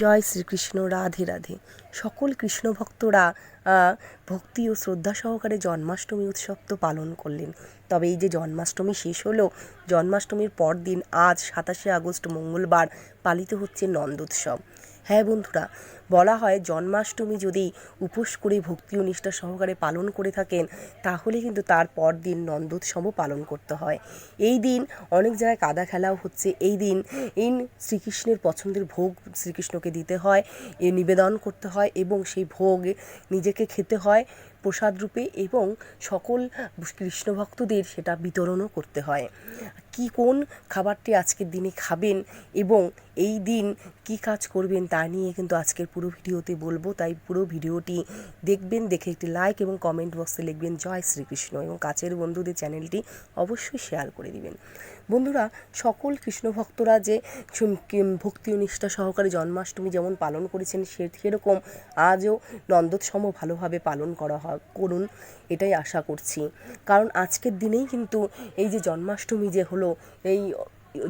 জয় শ্রীকৃষ্ণ, রাধে রাধে। সকল কৃষ্ণ ভক্তরা ভক্তি ও শ্রদ্ধা সহকারে জন্মাষ্টমী উৎসব তো পালন করলেন। তবে এই যে জন্মাষ্টমী শেষ হলো, জন্মাষ্টমীর পরদিন আজ সাতাশে আগস্ট মঙ্গলবার পালিত হচ্ছে নন্দোৎসব। হ্যাঁ বন্ধুরা বলা হয় জন্মাষ্টমী যদি উপোস করে ভক্তি ও নিষ্ঠা সহকারে পালন করে থাকেন, তাহলে কিন্তু তার পরদিন নন্দোৎসবও পালন করতে হয়। এই দিন অনেক জায়গায় কাদা খেলাও হচ্ছে। এই দিন ইন শ্রীকৃষ্ণের পছন্দের ভোগ শ্রীকৃষ্ণকে দিতে হয়, এ নিবেদন করতে হয় এবং সেই ভোগ নিজেকে খেতে হয় প্রসাদ রূপে এবং সকল কৃষ্ণ ভক্তদের সেটা বিতরণও করতে হয়। কি কোন খাবারটি আজকের দিনে খাবেন এবং এই দিন কি কাজ করবেন তা নিয়ে কিন্তু আজকের পুরো ভিডিওতে বলব, তাই পুরো ভিডিওটি দেখবেন, দেখে একটি লাইক এবং কমেন্ট বক্সে লিখবেন, জয় শ্রীকৃষ্ণ এবং কাছের বন্ধুদের চ্যানেলটি অবশ্যই শেয়ার করে দিবেন। বন্ধুরা, সকল কৃষ্ণ ভক্তরা যে ভক্তি নিষ্ঠা সহকারে জন্মাষ্টমী যেমন পালন করেছেন, সে, সেরকম আজও নন্দোৎসম ভালোভাবে পালন করা হয়, করুন, এটাই আশা করছি। কারণ আজকের দিনেই কিন্তু এই যে জন্মাষ্টমী যে হলো, এই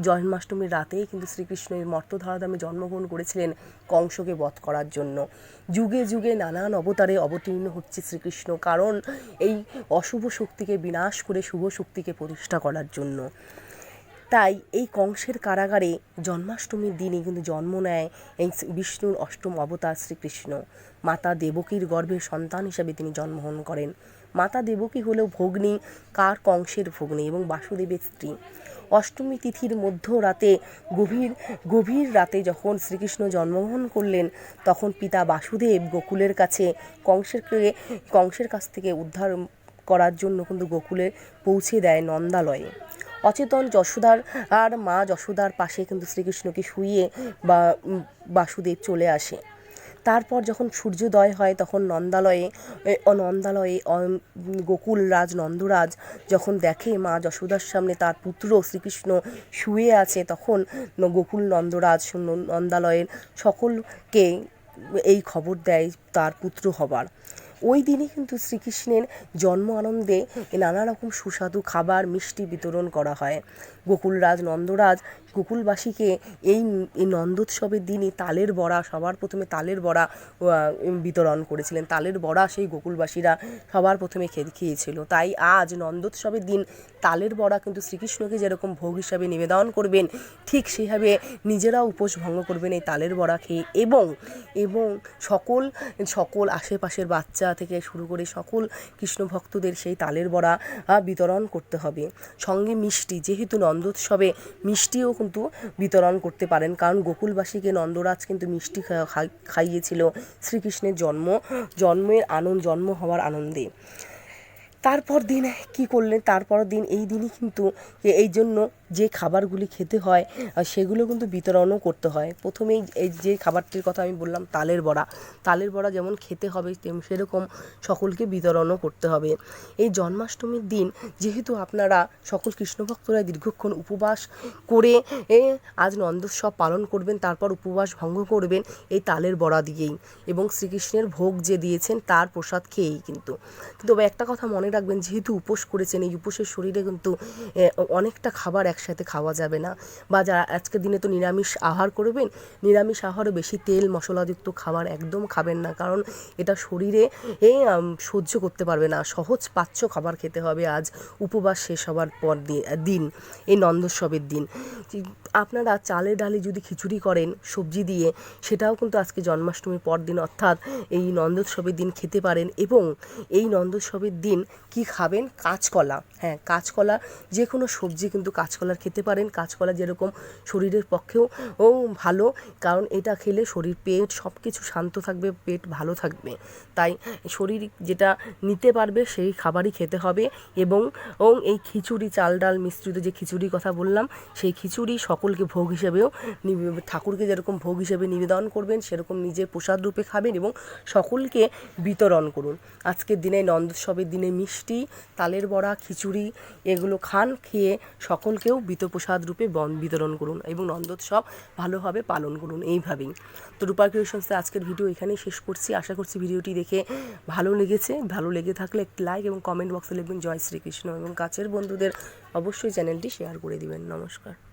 জন্মাষ্টমীর রাতেই কিন্তু শ্রীকৃষ্ণের মর্তধারাধামে জন্মগ্রহণ করেছিলেন কংসকে বধ করার জন্য। যুগে যুগে নানান অবতারে অবতীর্ণ হচ্ছে শ্রীকৃষ্ণ, কারণ এই অশুভ শক্তিকে বিনাশ করে শুভ শক্তিকে প্রতিষ্ঠা করার জন্য। তাই এই কংসের কারাগারে জন্মাষ্টমীর দিনই কিন্তু জন্ম নেয় এই বিষ্ণুর অষ্টম অবতার শ্রীকৃষ্ণ। মাতা দেবকীর গর্ভে সন্তান হিসাবে তিনি জন্মগ্রহণ করেন। মাতা দেবকী হলেও ভগ্নী, কার কংসের ভগ্নী এবং বাসুদেবের স্ত্রী। অষ্টমী তিথির মধ্য রাতে গভীর গভীর রাতে যখন শ্রীকৃষ্ণ জন্মগ্রহণ করলেন, তখন পিতা বাসুদেব গোকুলের কাছে কংসেরকে, কংসের কাছ থেকে উদ্ধার করার জন্য কিন্তু গোকুলে পৌঁছে দেয় নন্দালয়ে। অচেতন যশোদার আর মা যশোদার পাশে কিন্তু শ্রীকৃষ্ণকে শুইয়ে বা বাসুদেব চলে আসে। তারপর যখন সূর্যোদয় হয়, তখন নন্দালয়ে নন্দালয়ে গোকুল রাজ, নন্দরাজ যখন দেখে মা যশোদার সামনে তার পুত্র শ্রীকৃষ্ণ শুয়ে আছে, তখন গোকুল নন্দরাজ নন্দালয়ের সকলকে এই খবর দেয় তার পুত্র হবার। ওই দিনই কিন্তু শ্রীকৃষ্ণের জন্ম আনন্দে নানা রকম সুস্বাদু খাবার, মিষ্টি বিতরণ করা হয়। গোকুলরাজ নন্দরাজ গোকুলবাসীকে এই নন্দোৎসবের দিনই তালের বড়া, সবার প্রথমে তালের বড়া বিতরণ করেছিলেন। তালের বড়া সেই গোকুলবাসীরা সবার প্রথমে খেয়ে খেয়েছিল। তাই আজ নন্দোৎসবের দিন তালের বড়া কিন্তু শ্রীকৃষ্ণকে যেরকম ভোগ হিসাবে নিবেদন করবেন, ঠিক সেভাবে নিজেরাও উপোস ভঙ্গ করবেন এই তালের বড়া খেয়ে। এবং এবং সকল সকল আশেপাশের বাচ্চা থেকে শুরু করে সকল কৃষ্ণ ভক্তদের সেই তালের বড়া বিতরণ করতে হবে। সঙ্গে মিষ্টি, যেহেতু নন্দোৎসবে মিষ্টিও কিন্তু বিতরণ করতে পারেন, কারণ গোকুলবাসীকে নন্দরাজ কিন্তু মিষ্টি খাইয়েছিল শ্রীকৃষ্ণের জন্ম, জন্মের আনন্দ, জন্ম হওয়ার আনন্দে। তারপর দিন কি করলেন? তারপর দিন এই দিনই কিন্তু এই জন্য যে খাবারগুলি খেতে হয় সেগুলো কিন্তু বিতরণও করতে হয়। প্রথমেই এই যে খাবারটির কথা আমি বললাম, তালের বড়া। তালের বড়া যেমন খেতে হবে, তেম- সেরকম সকলকে বিতরণও করতে হবে। এই জন্মাষ্টমীর দিন যেহেতু আপনারা সকল কৃষ্ণভক্তরা দীর্ঘক্ষণ উপবাস করে আজ নন্দোৎসব পালন করবেন, তারপর উপবাস ভঙ্গ করবেন এই তালের বড়া দিয়েই। এবং শ্রীকৃষ্ণের ভোগ যে দিয়েছেন, তার প্রসাদ খেয়েই কিন্তু তবে একটা কথা মনে রাখবেন, যেহেতু উপোস করেছেন, এই উপোসের শরীরে কিন্তু অনেকটা খাবার একসাথে খাওয়া যাবে না। বা যারা আজকের দিনে তো নিরামিষ আহার করবেন, নিরামিষ আহারে বেশি তেল, মশলাযুক্ত খাবার একদম খাবেন না। কারণ এটা শরীরে সহ্য করতে পারবে না। সহজ পাচ্য খাবার খেতে হবে আজ, উপবাস শেষ হওয়ার পর দিন, এই নন্দোৎসবের দিন। আপনারা চালে ডালে যদি খিচুড়ি করেন, সবজি দিয়ে, সেটাও কিন্তু আজকে জন্মাষ্টমীর পর দিন অর্থাৎ এই নন্দোৎসবের দিন খেতে পারেন। এবং এই নন্দোৎসবের দিন কি খাবেন? কাঁচকলা। হ্যাঁ কাঁচকলা যে কোনো সবজি কিন্তু কাঁচকলার খেতে পারেন। কাঁচকলা যেরকম শরীরের পক্ষেও ও ভালো, কারণ এটা খেলে শরীর, পেট সব কিছু শান্ত থাকবে, পেট ভালো থাকবে। তাই শরীর যেটা নিতে পারবে সেই খাবারই খেতে হবে এবং এই খিচুড়ি, চাল ডাল মিশ্রিত যে খিচুড়ির কথা বললাম, সেই খিচুড়ি সকলকে ভোগ হিসেবেও ঠাকুরকে যেরকম ভোগ হিসেবে নিবেদন করবেন, সেরকম নিজের প্রসাদ রূপে খাবেন এবং সকলকে বিতরণ করুন। আজকের দিনে নন্দোৎসবের দিনে মিষ্টি, তালের বড়া, খিচুড়ি এগুলো খান, খেয়ে সকলকেও বিতপ্রসাদ রূপে বন বিতরণ করুন এবং নন্দোৎসব ভালোভাবে পালন করুন, এইভাবেই। তো রূপা ক্রিয়েশনসে আজকের ভিডিও এখানেই শেষ করছি। আশা করছি ভিডিওটি দেখে ভালো লেগেছে। ভালো লেগে থাকলে একটি লাইক এবং কমেন্ট বক্সে লিখবেন জয় শ্রীকৃষ্ণ এবং কাছের বন্ধুদের অবশ্যই চ্যানেলটি শেয়ার করে দিবেন। নমস্কার।